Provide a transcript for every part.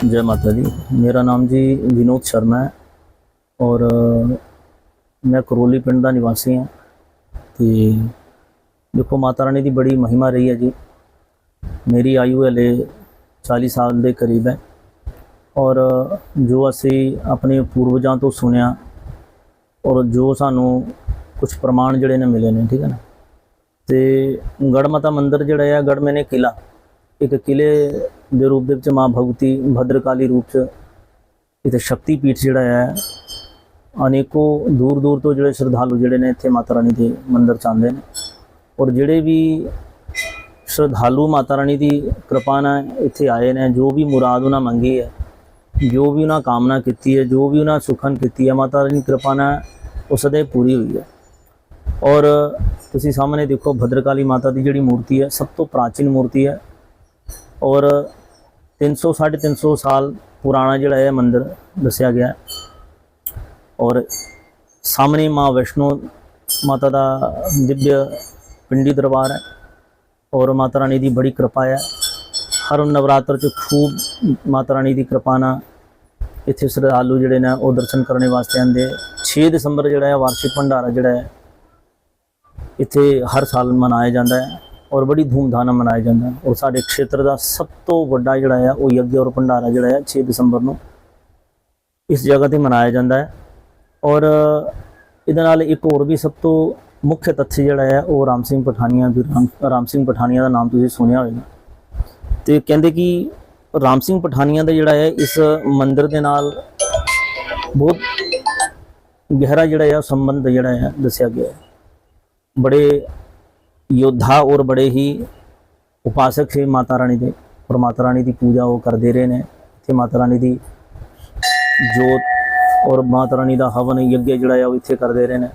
जय माता दी ਮੇਰਾ ਨਾਮ ਜੀ ਵਿਨੋਦ ਸ਼ਰਮਾ ਹੈ ਔਰ ਅ, ਮੈਂ ਕਰੋਲੀ ਪਿੰਡ ਦਾ ਨਿਵਾਸੀ ਹਾਂ ਤੇ ਦੇਖੋ ਮਾਤਾ ਰਾਣੀ ਦੀ ਬੜੀ ਮਹਿਮਾ ਰਹੀ ਹੈ ਜੀ ਮੇਰੀ ਆਯੂ ਹਲੇ 40 ਸਾਲ ਦੇ ਕਰੀਬ ਹੈ ਔਰ ਅ, ਜੋ ਅਸੀਂ ਆਪਣੇ ਪੂਰਵਜਾਂ ਤੋਂ ਸੁਣਿਆ ਔਰ ਜੋ ਸਾਨੂੰ ਕੁਝ ਪ੍ਰਮਾਣ ਜਿਹੜੇ ਨੇ ਮਿਲੇ ਨੇ ਠੀਕ ਹੈ ਨਾ ਤੇ ਗੜਮਾਤਾ ਮੰਦਿਰ ਜਿਹੜਾ ਹੈ ਗੜਮੇਨੇ ਕਿਲਾ ਇੱਕ ਕਿਲੇ ਦੇ ਰੂਪ ਦੇ ਵਿੱਚ ਮਾਂ ਭਗਵਤੀ ਭਦਰਕਾਲੀ ਰੂਪ ਚ ਇੱਥੇ ਸ਼ਕਤੀ ਪੀਠ ਜਿਹੜਾ ਹੈ, ਅਨੇਕੋ ਦੂਰ ਦੂਰ ਤੋਂ ਜਿਹੜੇ ਸ਼ਰਧਾਲੂ ਜਿਹੜੇ ਨੇ ਇੱਥੇ ਮਾਤਾ ਰਾਣੀ ਦੇ ਮੰਦਿਰ ਚ ਆਉਂਦੇ ਨੇ। ਔਰ ਜਿਹੜੇ ਵੀ ਸ਼ਰਧਾਲੂ ਮਾਤਾ ਰਾਣੀ ਦੀ ਕਿਰਪਾ ਨਾਲ ਇੱਥੇ ਆਏ ਨੇ, ਜੋ ਵੀ ਮੁਰਾਦ ਉਹਨਾਂ ਮੰਗੀ ਹੈ, ਜੋ ਵੀ ਉਹਨਾਂ ਕਾਮਨਾ ਕੀਤੀ ਹੈ, ਜੋ ਵੀ ਉਹਨਾਂ ਸੁਖਨ ਕੀਤੀ ਹੈ, ਮਾਤਾ ਰਾਣੀ ਦੀ ਕਿਰਪਾ ਨਾਲ ਉਹ ਸਦੇ ਪੂਰੀ ਹੋਈ ਹੈ। ਔਰ ਤੁਸੀਂ ਸਾਹਮਣੇ ਦੇਖੋ ਭਦਰਕਾਲੀ ਮਾਤਾ ਦੀ ਜਿਹੜੀ ਮੂਰਤੀ ਹੈ, ਸਭ ਤੋਂ ਪ੍ਰਾਚੀਨ ਮੂਰਤੀ ਹੈ ਔਰ 300 350 ਸਾਲ ਪੁਰਾਣਾ ਜਿਹੜਾ ਹੈ ਮੰਦਿਰ ਦੱਸਿਆ ਗਿਆ ਔਰ ਸਾਹਮਣੇ ਮਾਂ ਵੈਸ਼ਨੋ ਮਾਤਾ ਦਾ ਦਿਵਯ ਪਿੰਡੀ ਦਰਬਾਰ ਹੈ ਔਰ ਮਾਤਾ ਰਾਣੀ ਦੀ ਬੜੀ ਕਿਰਪਾ ਹੈ। ਹਰ ਨਵਰਾਤਰ ਚ ਖੂਬ ਮਾਤਾ ਰਾਣੀ ਦੀ ਕਿਰਪਾ ਨਾਲ ਇੱਥੇ ਸ਼ਰਧਾਲੂ ਜਿਹੜੇ ਨੇ ਉਹ ਦਰਸ਼ਨ ਕਰਨ ਵਾਸਤੇ ਆਉਂਦੇ 6 ਦਸੰਬਰ ਜਿਹੜਾ ਹੈ, ਵਾਰਸ਼ਿਕ ਭੰਡਾਰਾ ਜਿਹੜਾ ਹੈ, ਇੱਥੇ ਹਰ ਸਾਲ ਮਨਾਇਆ ਜਾਂਦਾ ਹੈ। ਔਰ ਬੜੀ ਧੂਮਧਾਮ ਨਾਲ ਮਨਾਇਆ ਜਾਂਦਾ ਔਰ ਸਾਡੇ ਖੇਤਰ ਦਾ ਸਭ ਤੋਂ ਵੱਡਾ ਜਿਹੜਾ ਆ ਉਹ ਯੱਗ ਔਰ ਭੰਡਾਰਾ ਜਿਹੜਾ ਆ 6 ਦਸੰਬਰ ਨੂੰ ਇਸ ਜਗ੍ਹਾ ਤੇ ਮਨਾਇਆ ਜਾਂਦਾ ਹੈ। ਔਰ ਇਹਦੇ ਨਾਲ ਇੱਕ ਹੋਰ ਵੀ ਸਭ ਤੋਂ ਮੁੱਖ ਤੱਥ ਜਿਹੜਾ ਹੈ, ਉਹ ਰਾਮ ਸਿੰਘ ਪਠਾਨੀਆ ਵੀ ਰਾਮ ਰਾਮ ਸਿੰਘ ਪਠਾਨੀਆ ਦਾ ਨਾਮ ਤੁਸੀਂ ਸੁਣਿਆ ਹੋਵੇਗਾ। ਤੇ ਕਹਿੰਦੇ ਕਿ ਰਾਮ ਸਿੰਘ ਪਠਾਨੀਆ ਦਾ ਜਿਹੜਾ ਹੈ, ਇਸ ਮੰਦਿਰ ਦੇ ਨਾਲ ਬਹੁਤ ਗਹਿਰਾ ਜਿਹੜਾ ਹੈ ਸੰਬੰਧ ਜਿਹੜਾ ਹੈ, ਦੱਸਿਆ ਗਿਆ ਹੈ। ਬੜੇ ਯੋਧਾ ਔਰ ਬੜੇ ਹੀ ਉਪਾਸਕ ਸੀ ਮਾਤਾ ਰਾਣੀ ਦੇ ਔਰ ਮਾਤਾ ਰਾਣੀ ਦੀ ਪੂਜਾ ਉਹ ਕਰਦੇ ਰਹੇ ਨੇ। ਇੱਥੇ ਮਾਤਾ ਰਾਣੀ ਦੀ ਜੋਤ ਔਰ ਮਾਤਾ ਰਾਣੀ ਦਾ ਹਵਨ ਯੱਗ ਜਿਹੜਾ ਆ ਉਹ ਇੱਥੇ ਕਰਦੇ ਰਹੇ ਨੇ।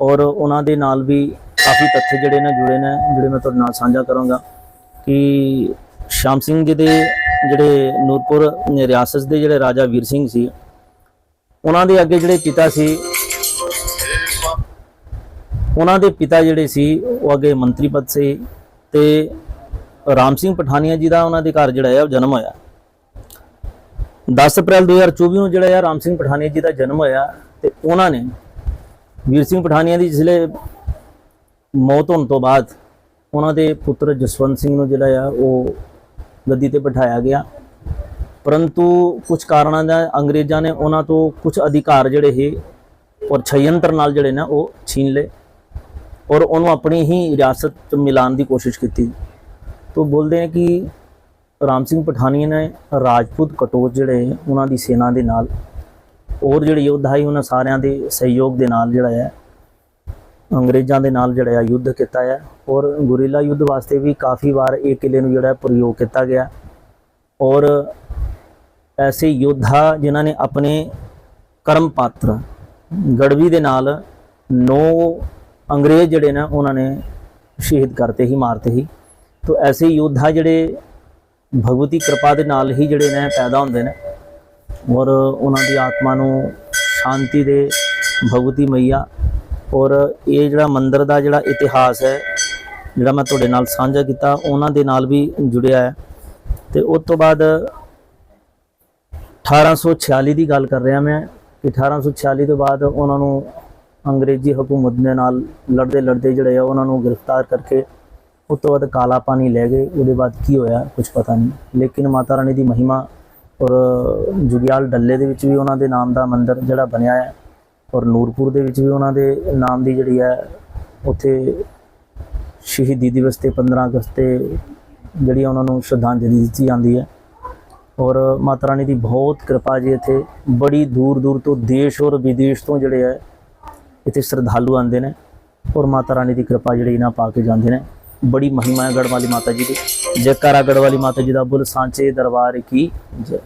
ਔਰ ਉਹਨਾਂ ਦੇ ਨਾਲ ਵੀ ਕਾਫੀ ਤੱਥ ਜਿਹੜੇ ਨੇ ਜੁੜੇ ਨੇ, ਜਿਹੜੇ ਮੈਂ ਤੁਹਾਡੇ ਨਾਲ ਸਾਂਝਾ ਕਰਾਂਗਾ ਕਿ ਸ਼ਾਮ ਸਿੰਘ ਜੀ ਦੇ ਜਿਹੜੇ ਨੂਰਪੁਰ ਰਿਆਸਤ ਦੇ ਜਿਹੜੇ ਰਾਜਾ ਵੀਰ ਸਿੰਘ ਸੀ, ਉਹਨਾਂ ਦੇ ਅੱਗੇ ਜਿਹੜੇ ਪਿਤਾ ਸੀ ਉਹਨਾਂ ਦੇ ਪਿਤਾ ਜਿਹੜੇ ਸੀ, ਉਹ ਅੱਗੇ ਮੰਤਰੀ ਪਦ ਸੀ ਤੇ ਰਾਮ ਸਿੰਘ ਪਠਾਨੀਆ ਜੀ ਦਾ ਉਹਨਾਂ ਦੇ ਘਰ ਜਿਹੜਾ ਹੈ ਉਹ ਜਨਮ ਹੋਇਆ। 10 ਅਪ੍ਰੈਲ 2024 ਨੂੰ ਜਿਹੜਾ ਹੈ ਰਾਮ ਸਿੰਘ ਪਠਾਨੀਆ ਜੀ ਦਾ ਜਨਮ ਹੋਇਆ ਤੇ ਉਹਨਾਂ ਨੇ ਵੀਰ ਸਿੰਘ ਪਠਾਨੀਆ ਦੀ ਜਿਸਲੇ ਮੌਤ ਹੋਣ ਤੋਂ ਬਾਅਦ ਉਹਨਾਂ ਦੇ ਪੁੱਤਰ ਜਸਵੰਤ ਸਿੰਘ ਨੂੰ ਜਿਹੜਾ ਆ, ਉਹ ਗੱਦੀ ਤੇ ਬਿਠਾਇਆ ਗਿਆ। ਪਰੰਤੂ ਕੁਝ ਕਾਰਨਾਂ ਦਾ ਅੰਗਰੇਜ਼ਾਂ ਨੇ ਉਹਨਾਂ ਤੋਂ ਕੁਝ ਅਧਿਕਾਰ ਜਿਹੜੇ ਸੀ ਔਰ ਛਯੰਤਰ ਨਾਲ ਜਿਹੜੇ ਨੇ, ਉਹ ਛੀਨ ਲਏ। ਔਰ ਉਹਨੂੰ ਆਪਣੀ ਹੀ ਰਿਆਸਤ ਚ ਮਿਲਾਉਣ ਦੀ ਕੋਸ਼ਿਸ਼ ਕੀਤੀ। ਤੋਂ ਬੋਲਦੇ ਨੇ ਕਿ ਰਾਮ ਸਿੰਘ ਪਠਾਨੀਆ ਨੇ ਰਾਜਪੂਤ ਕਟੋਚ ਜਿਹੜੇ ਉਹਨਾਂ ਦੀ ਸੈਨਾ ਦੇ ਨਾਲ ਔਰ ਜਿਹੜੇ ਯੋਧਾ ਸੀ ਉਹਨਾਂ ਸਾਰਿਆਂ ਦੇ ਸਹਿਯੋਗ ਦੇ ਨਾਲ ਜਿਹੜਾ ਹੈ, ਅੰਗਰੇਜ਼ਾਂ ਦੇ ਨਾਲ ਜਿਹੜਾ ਹੈ ਯੁੱਧ ਕੀਤਾ ਹੈ ਔਰ ਗੁਰੀਲਾ ਯੁੱਧ ਵਾਸਤੇ ਵੀ ਕਾਫੀ ਵਾਰ ਇਹ ਕਿਲੇ ਨੂੰ ਜਿਹੜਾ ਪ੍ਰਯੋਗ ਕੀਤਾ ਗਿਆ। ਔਰ ਐਸੇ ਯੋਧਾ ਜਿਨ੍ਹਾਂ ਨੇ ਆਪਣੇ ਕਰਮ ਪਾਤਰ ਗੜਵੀ ਦੇ ਨਾਲ ਨੌ ਅੰਗਰੇਜ਼ ਜਿਹੜੇ ਨੇ, ਉਹਨਾਂ ਨੇ ਸ਼ਹੀਦ ਕਰਤੇ ਹੀ ਮਾਰਤੇ ਹੀ ਤੋ ਐਸੇ ਯੋਧਾ ਜਿਹੜੇ ਭਗਵਤੀ ਕਿਰਪਾ ਦੇ ਨਾਲ ਹੀ ਜਿਹੜੇ ਨੇ ਪੈਦਾ ਹੁੰਦੇ ਨੇ ਔਰ ਉਹਨਾਂ ਦੀ ਆਤਮਾ ਨੂੰ ਸ਼ਾਂਤੀ ਦੇ ਭਗਵਤੀ ਮਈਆ ਔਰ ਇਹ ਜਿਹੜਾ ਮੰਦਿਰ ਦਾ ਜਿਹੜਾ ਇਤਿਹਾਸ ਹੈ, ਜਿਹੜਾ ਮੈਂ ਤੁਹਾਡੇ ਨਾਲ ਸਾਂਝਾ ਕੀਤਾ, ਉਹਨਾਂ ਦੇ ਨਾਲ ਵੀ ਜੁੜਿਆ ਹੈ। ਤੇ ਉਸ ਤੋਂ ਬਾਅਦ 1846 ਦੀ ਗੱਲ ਕਰ ਰਿਹਾ ਮੈਂ ਕਿ 1846 ਤੋਂ ਬਾਅਦ ਉਹਨਾਂ ਨੂੰ ਅੰਗਰੇਜ਼ੀ ਹਕੂਮਤ ਦੇ ਨਾਲ ਲੜਦੇ ਲੜਦੇ ਜਿਹੜੇ ਆ, ਉਹਨਾਂ ਨੂੰ ਗ੍ਰਿਫਤਾਰ ਕਰਕੇ ਉਸ ਤੋਂ ਬਾਅਦ ਕਾਲਾ ਪਾਣੀ ਲੈ ਗਏ। ਉਹਦੇ ਬਾਅਦ ਕੀ ਹੋਇਆ ਕੁਝ ਪਤਾ ਨਹੀਂ। ਲੇਕਿਨ ਮਾਤਾ ਰਾਣੀ ਦੀ ਮਹਿਮਾ ਔਰ ਜੁਗਿਆਲ ਡੱਲੇ ਦੇ ਵਿੱਚ ਵੀ ਉਹਨਾਂ ਦੇ ਨਾਮ ਦਾ ਮੰਦਿਰ ਜਿਹੜਾ ਬਣਿਆ ਹੈ ਔਰ ਨੂਰਪੁਰ ਦੇ ਵਿੱਚ ਵੀ ਉਹਨਾਂ ਦੇ ਨਾਮ ਦੀ ਜਿਹੜੀ ਹੈ, ਉੱਥੇ ਸ਼ਹੀਦੀ ਦਿਵਸ ਤੇ 15 ਅਗਸਤ ਤੇ ਜਿਹੜੀ ਉਹਨਾਂ ਨੂੰ ਸ਼ਰਧਾਂਜਲੀ ਦਿੱਤੀ ਜਾਂਦੀ ਹੈ। ਔਰ ਮਾਤਾ ਰਾਣੀ ਦੀ ਬਹੁਤ ਕਿਰਪਾ ਜੀ ਇੱਥੇ। ਬੜੀ ਦੂਰ ਦੂਰ ਤੋਂ ਦੇਸ਼ ਔਰ ਵਿਦੇਸ਼ ਤੋਂ ਜਿਹੜੇ ਹੈ ਇੱਥੇ ਸ਼ਰਧਾਲੂ ਆਉਂਦੇ ਨੇ ਔਰ ਮਾਤਾ ਰਾਣੀ ਦੀ ਕਿਰਪਾ ਜਿਹੜੀ ਇਹਨਾਂ ਪਾ ਕੇ ਜਾਂਦੇ ਨੇ। ਬੜੀ ਮਹਿਮਾ ਹੈ ਗੜਵਾਲੀ ਮਾਤਾ ਜੀ ਦੀ। ਜੈਕਾਰਾ ਗੜ੍ਹ ਵਾਲੀ ਮਾਤਾ ਜੀ ਦਾ ਬੁਲ ਸਾਂਚੇ ਦਰਬਾਰ ਕੀ ਜੈ।